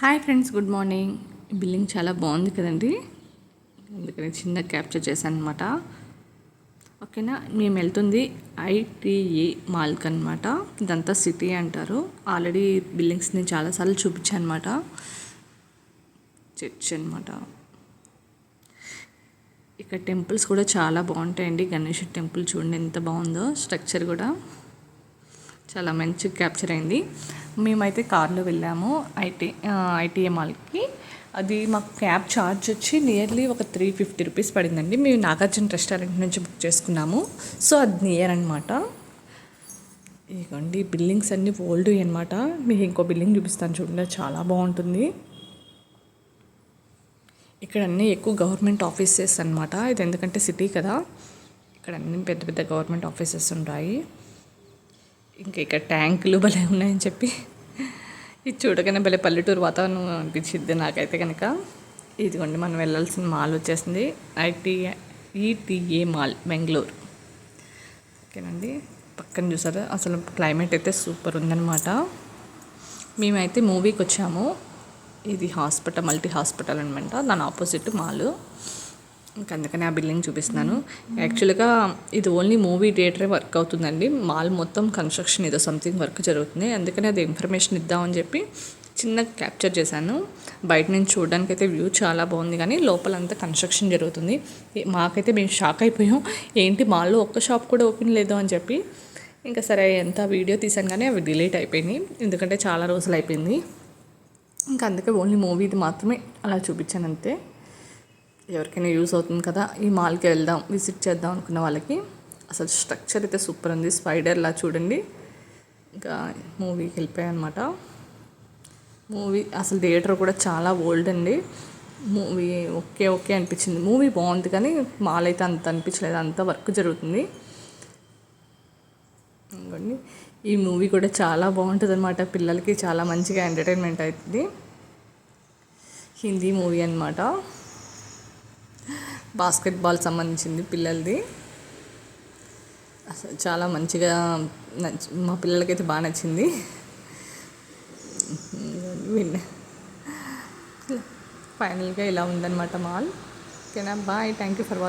Hi friends good morning building చాలా బాగుంది కదండి. అందుకని చిన్న క్యాప్చర్ చేశాను అనమాట ఓకేనా? మేము వెళ్తుంది ఐటీఏ మాల్క్ అనమాట ఇదంతా సిటీ అంటారు. ఆల్రెడీ బిల్డింగ్స్ని చాలాసార్లు చూపించాను అనమాట చర్చ్ అనమాట ఇక్కడ టెంపుల్స్ కూడా చాలా బాగుంటాయండి. గణేష్ టెంపుల్ చూడండి ఎంత బాగుందో స్ట్రక్చర్ కూడా. చాలా మంచి క్యాప్చర్ అయింది. మేమైతే కార్లో వెళ్ళాము ఐటీ ఐటీఏ మాల్కి. అది మాకు క్యాబ్ ఛార్జ్ వచ్చి నియర్లీ ఒక త్రీ ఫిఫ్టీ రూపీస్ పడిందండి. మేము నాగార్జున రెస్టారెంట్ నుంచి బుక్ చేసుకున్నాము. సో అది నియర్ అనమాట ఇదిగోండి బిల్డింగ్స్ అన్నీ ఓల్డ్ అనమాట మీకు ఇంకో బిల్డింగ్ చూపిస్తాను చూడండి చాలా బాగుంటుంది. ఇక్కడ అన్నీ ఎక్కువ గవర్నమెంట్ ఆఫీసెస్ అనమాట ఇది ఎందుకంటే సిటీ కదా. ఇక్కడ అన్ని పెద్ద పెద్ద గవర్నమెంట్ ఆఫీసెస్ ఉంటాయి. ఇంకా ఇక్కడ ట్యాంకులు భలే ఉన్నాయని చెప్పి. ఇది చూడగానే భలే పల్లెటూరు వాతావరణం అనిపించింది నాకైతే కనుక ఇదిగోండి మనం వెళ్ళాల్సిన మాల్ వచ్చేసింది. IT ETA mall Bengaluru. ఓకేనండి పక్కన చూసారా? అసలు క్లైమేట్ అయితే సూపర్ ఉందన్నమాట. మేమైతే మూవీకి వచ్చాము. ఇది హాస్పిటల్ మల్టీ హాస్పిటల్ అనమాట దాని ఆపోజిట్ మాల్. ఇంకా అందుకని ఆ బిల్డింగ్ చూపిస్తున్నాను. యాక్చువల్గా ఇది ఓన్లీ మూవీ థియేటరే వర్క్ అవుతుందండి. మాల్ మొత్తం కన్స్ట్రక్షన్ ఏదో సంథింగ్ వర్క్ జరుగుతుంది. అందుకని అది ఇన్ఫర్మేషన్ ఇద్దామని చెప్పి చిన్న క్యాప్చర్ చేశాను. బయట నుంచి చూడడానికి అయితే వ్యూ చాలా బాగుంది కానీ లోపలంతా కన్స్ట్రక్షన్ జరుగుతుంది. మాకైతే మేము షాక్ అయిపోయాం. ఏంటి మాల్లో ఒక్క షాప్ కూడా ఓపెన్ లేదు అని చెప్పి ఇంకా సరే ఎంత వీడియో తీసాను కానీ అవి డిలీట్ అయిపోయినాయి. ఎందుకంటే చాలా రోజులు అయిపోయింది. ఇంకా అందుకే ఓన్లీ మూవీది మాత్రమే అలా చూపించాను అంతే. ఎవరికైనా యూజ్ అవుతుంది కదా ఈ మాల్కి వెళ్దాం విజిట్ చేద్దాం అనుకున్న వాళ్ళకి. అసలు స్ట్రక్చర్ అయితే సూపర్ ఉంది. స్పైడర్లా చూడండి. ఇంకా మూవీకి వెళ్ళిపోయాయి అనమాట మూవీ అసలు థియేటర్ కూడా చాలా ఓల్డ్ అండి. మూవీ ఓకే ఓకే అనిపించింది. మూవీ బాగుంది కానీ మాల్ అయితే అంత అనిపించలేదు. అంత వర్క్ జరుగుతుంది. ఇంకోండి. ఈ మూవీ కూడా చాలా బాగుంటుంది అనమాట పిల్లలకి చాలా మంచిగా ఎంటర్టైన్మెంట్ అవుతుంది. హిందీ మూవీ అనమాట బాస్కెట్బాల్ సంబంధించింది పిల్లలది. అసలు చాలా మంచిగా నచ్చి మా పిల్లలకైతే బాగా నచ్చింది. విన్ ఫైనల్గా ఇలా ఉందన్నమాట మాల్. ఓకేనా? Bye thank you for watching